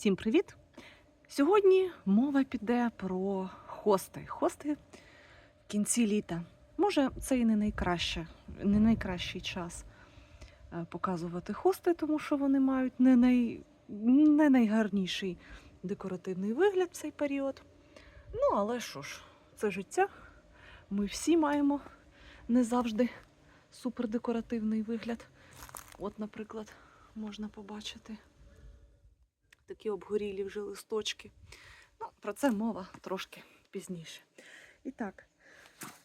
Всім привіт! Сьогодні мова піде про хости. Хости в кінці літа. Може, це і не найкраще, не найкращий час е, показувати хости, тому що вони мають не, най, не найгарніший декоративний вигляд в цей період. Ну, але що ж, це життя. Ми всі маємо не завжди супердекоративний вигляд. От, наприклад, можна побачити такі обгорілі вже листочки. Ну, про це мова трошки пізніше. І так,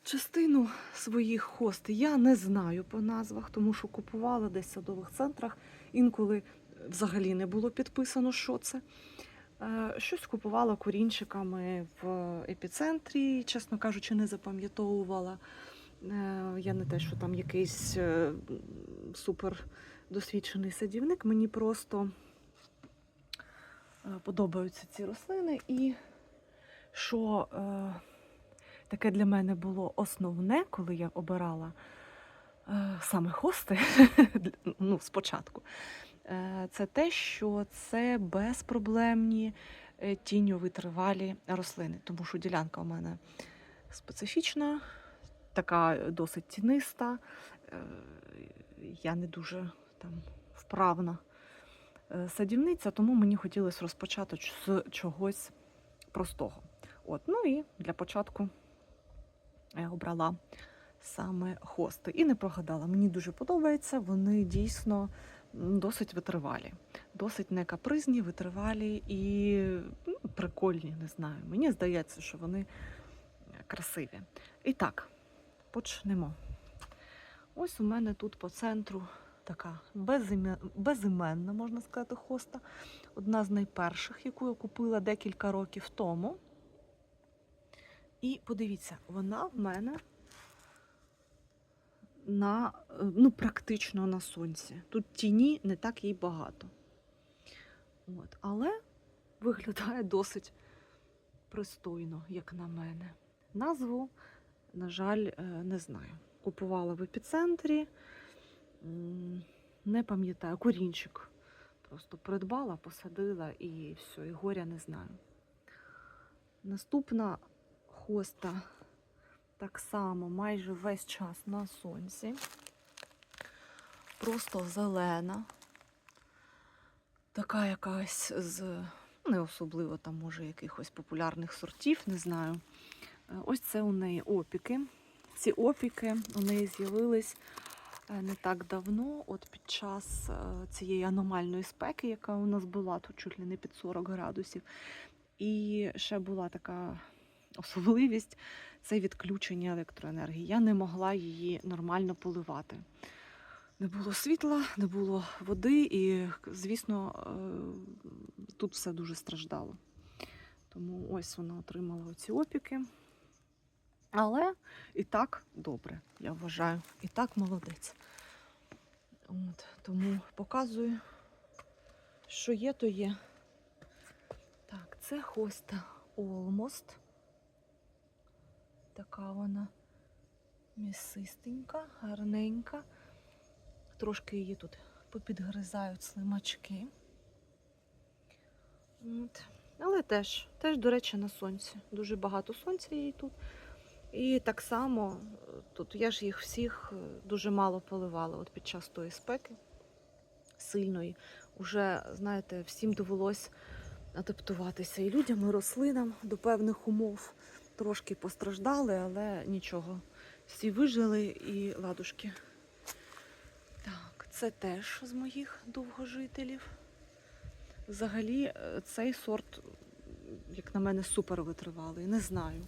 частину своїх хост я не знаю по назвах, тому що купувала десь в садових центрах. Інколи взагалі не було підписано, що це. Е, Щось купувала корінчиками в епіцентрі, чесно кажучи, не запам'ятовувала. Е, Я не те, що там якийсь е, супер досвідчений садівник, мені просто подобаються ці рослини. І що е, таке для мене було основне, коли я обирала е, саме хости, ну, спочатку, е, це те, що це безпроблемні е, тіньовитривалі рослини, тому що ділянка у мене специфічна, така досить тіниста. Е, Я не дуже там вправна е, садівниця, тому мені хотілося розпочати з чогось простого. От, ну і для початку я обрала саме хости. І не прогадала. Мені дуже подобається. Вони дійсно досить витривалі, досить не капризні, витривалі і ну, прикольні, не знаю. Мені здається, що вони е, красиві. І так, почнемо. Ось у мене тут по центру така безіменна, можна сказати, хоста. Одна з найперших, яку я купила декілька років тому. І подивіться, вона в мене на, ну, практично на сонці. Тут тіні не так їй багато. От. Але виглядає досить пристойно, як на мене. Назву, на жаль, е, не знаю. Купувала в епіцентрі. Не пам'ятаю, корінчик. Просто придбала, посадила і все, і горя не знаю. Наступна хоста так само майже весь час на сонці. Просто зелена. Така якась з ну, не особливо там, може, якихось популярних сортів, не знаю. Е, Ось це у неї опіки. Ці опіки у неї з'явились не так давно, от під час е, цієї аномальної спеки, яка у нас була, тут чуть ли не під 40 градусів. І ще була така особливість це відключення електроенергії. Я не могла її нормально поливати. Не було світла, не було води, і, звісно, е, тут все дуже страждало. Тому ось вона отримала ці опіки. Але і так добре, я вважаю. І так молодець. От, тому показую, що є, то є. Так, це хоста Almost. Така вона місистенька, гарненька. Трошки її тут попідгризають слимачки. От. Але теж, теж, до речі, на сонці. Дуже багато сонця їй тут. І так само е, тут я ж їх всіх е, дуже мало поливала от під час тої спеки сильної. Уже, знаєте, всім довелось адаптуватися і людям, і рослинам до певних умов. Трошки постраждали, але нічого. Всі вижили і ладушки. Так, це теж з моїх довгожителів. Взагалі, е, цей сорт, як на мене, супер витривалий. Не знаю.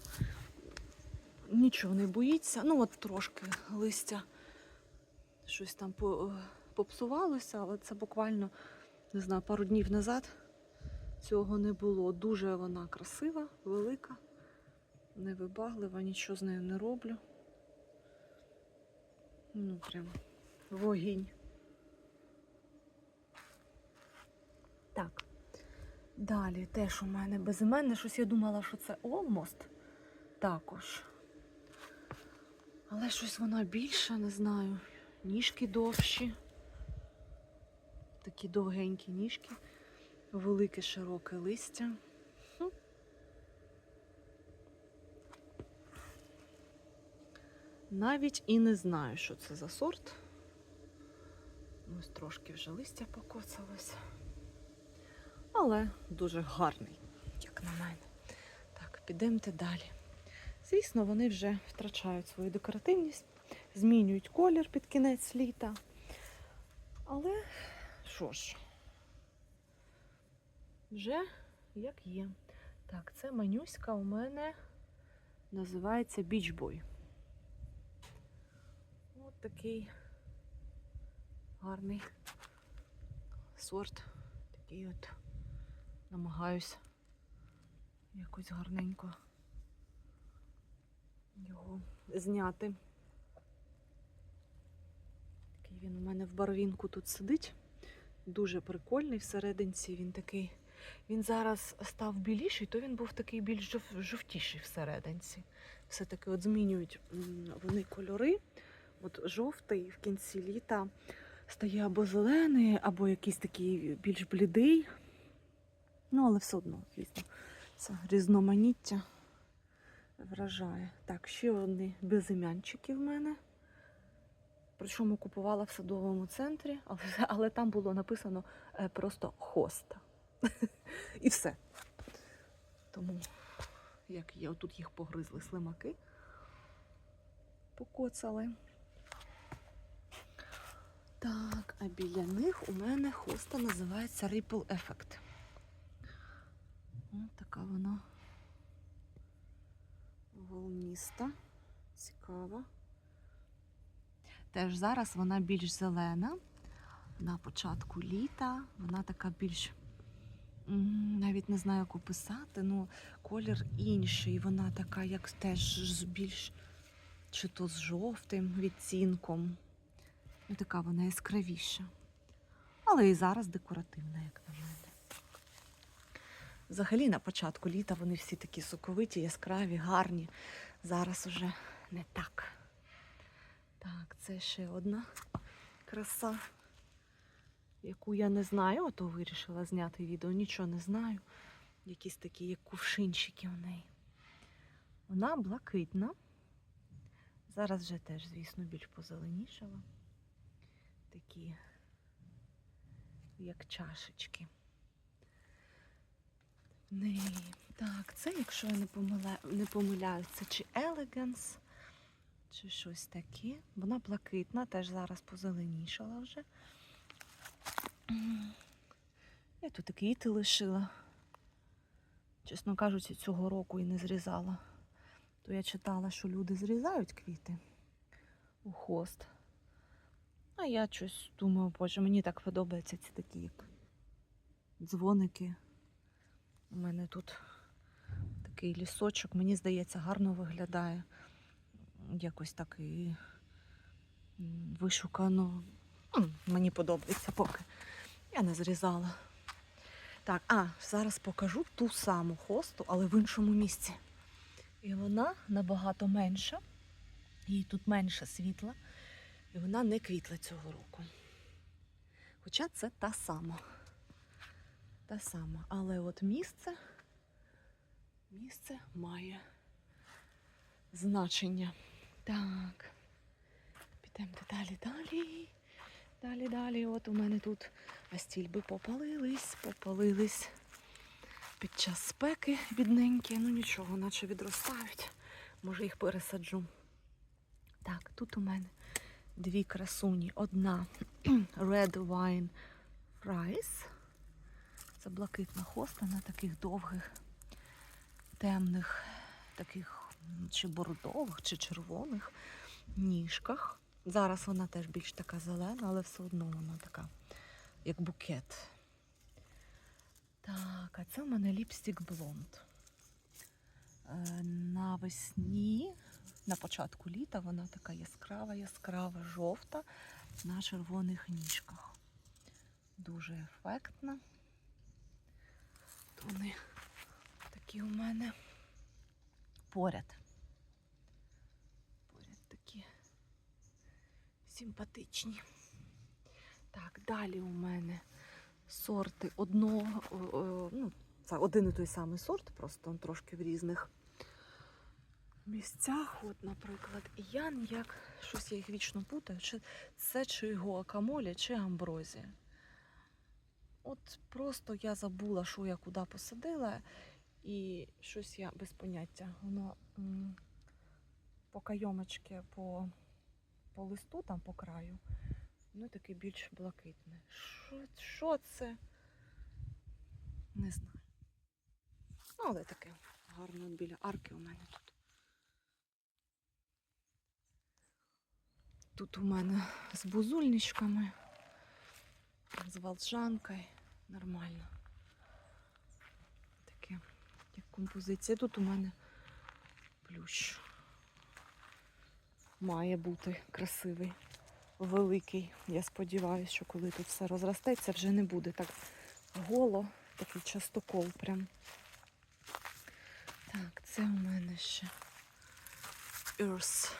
Нічого не боїться. Ну, от трошки листя щось там попсувалося, але це буквально, не знаю, пару днів назад цього не було. Дуже вона красива, велика, невибаглива, нічого з нею не роблю. Ну, прям вогінь. Так. Далі теж у мене безіменне. Щось я думала, що це Almost також. Але щось вона більша, не знаю. Ніжки довші. Такі довгенькі ніжки. Велике широке листя. Навіть і не знаю, що це за сорт. Ось трошки вже листя покоцалось. Але дуже гарний, як на мене. Так, підемте далі. Звісно, вони вже втрачають свою декоративність, змінюють колір під кінець літа. Але що ж, вже як є. Так, це манюська у мене називається Boy. От такий гарний сорт. Такий от намагаюсь якось гарненько його зняти. Такий він у мене в барвінку тут сидить. Дуже прикольний всерединці він такий. Він зараз став біліший, то він був такий більш жов- жовтіший всерединці. Все-таки от змінюють вони кольори. От жовтий в кінці літа стає або зелений, або якийсь такий більш блідий. Ну, але все одно, звісно, це різноманіття вражає. Так, ще одні безім'янчики в мене. Причому купувала в садовому центрі, але, але там було написано е, просто хоста. І все. Тому, як є, отут їх погризли слимаки, покоцали. Так, а біля них у мене хоста називається Ripple Effect. Ось така вона волніста, цікава. Теж зараз вона більш зелена. На початку літа вона така більш, навіть не знаю, як описати, ну колір інший. Вона така, як теж з більш чи то з жовтим відцінком. Ну, така вона яскравіша. Але і зараз декоративна, як на мене. Взагалі на початку літа вони всі такі соковиті, яскраві, гарні. Зараз уже не так. Так, це ще одна краса, яку я не знаю, ото вирішила зняти відео, нічого не знаю. Якісь такі, як кувшинчики у неї. Вона блакитна. Зараз вже теж, звісно, більш позеленішала. Такі, як чашечки. Неї. Так, це, якщо я не, помиля... не помиляюсь, це чи Elegance, чи щось таке. Вона блакитна, теж зараз позеленішала вже. Я тут і квіти лишила. Чесно кажучи, цього року і не зрізала. То я читала, що люди зрізають квіти у хост. А я щось думаю, боже, мені так подобаються ці такі як дзвоники. У мене тут такий лісочок, мені здається, гарно виглядає. Якось так і вишукано. Мені подобається поки. Я не зрізала. Так, а, зараз покажу ту саму хосту, але в іншому місці. І вона набагато менша. Їй тут менше світла. І вона не квітла цього року. Хоча це та сама. Та сама. Але от місце, місце має значення. Так. Підемо далі, далі. Далі, далі. От у мене тут астільби попалились, попалились під час спеки бідненькі. Ну нічого, наче відростають. Може їх пересаджу. Так, тут у мене дві красуні. Одна Red Wine Fries. Це блакитна хоста на таких довгих, темних, таких чи бордових, чи червоних ніжках. Зараз вона теж більш така зелена, але все одно вона така, як букет. Так, а це в мене ліпстик блонд. Е, Навесні, на початку літа, вона така яскрава, яскрава, жовта на червоних ніжках. Дуже ефектна. То вони такі у мене поряд. Поряд такі симпатичні. Так, далі у мене сорти одного, ну, це один і той самий сорт, просто он трошки в різних місцях. От, наприклад, і я ніяк щось я їх вічно путаю. Чи це чи гуакамолі, чи амброзія. От просто я забула, що я куди посадила, і щось я без поняття. Воно по кайомочки, по, по листу, там по краю, воно таке більш блакитне. Що, це? Не знаю. Ну, але таке гарно біля арки у мене тут. Тут у мене з бузульничками, з волжанкою. Нормально. Таке, як композиція. Тут у мене плющ. Має бути красивий, великий. Я сподіваюся, що коли тут все розростеться, вже не буде так голо, такий частокол прям. Так, це у мене ще Earth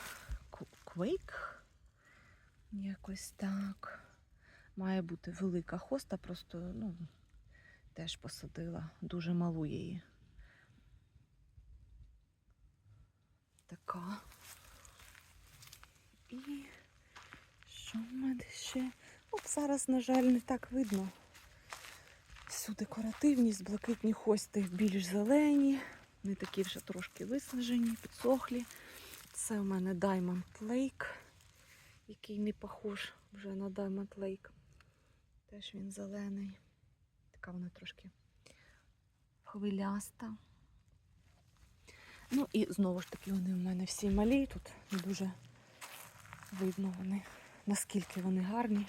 Quake. Якось так. Має бути велика хоста, просто ну, теж посадила дуже малу її. Така. І що в мене ще? От зараз, на жаль, не так видно. Всю декоративність, блакитні хости більш зелені, не такі вже трошки виснажені, підсохлі. Це у мене Diamond Lake, який не похож вже на Diamond Lake. Теж він зелений. Така вона трошки хвиляста. Ну і знову ж таки вони в мене всі малі. Тут дуже видно вони, наскільки вони гарні,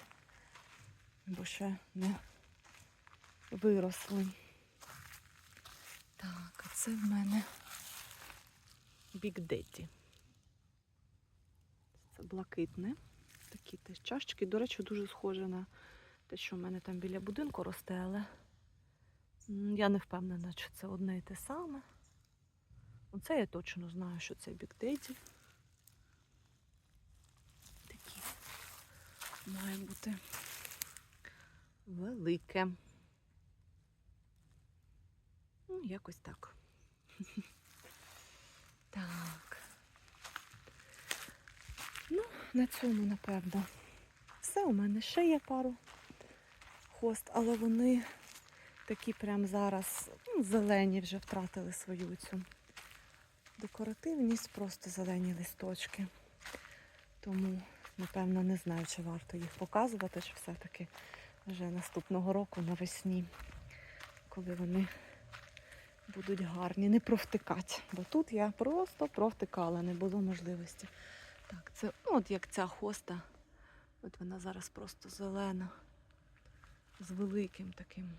бо ще не виросли. Так, а це в мене Big Daddy. Це блакитне. Такі теж чашечки. До речі, дуже схоже на те, що в мене там біля будинку росте, але я не впевнена, чи це одне і те саме. Оце я точно знаю, що це Daddy. Такі має бути велике. Ну, якось так. Так. Ну, на цьому, напевно, все. У мене ще є пару хост, але вони такі прям зараз ну, зелені вже втратили свою цю декоративність, просто зелені листочки. Тому, напевно, не знаю, чи варто їх показувати, чи все-таки вже наступного року навесні, коли вони будуть гарні, не провтикати. Бо тут я просто провтикала, не було можливості. Так, це ну, от як ця хоста. От вона зараз просто зелена, з великим таким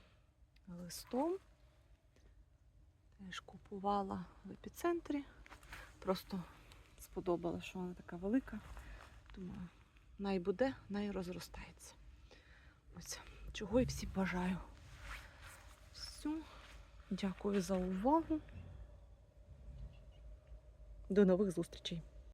листом. Теж купувала в епіцентрі. Просто сподобалося, що вона така велика. Думаю, най буде, най розростається. Ось, чого і всі бажаю. Все. Дякую за увагу. До нових зустрічей!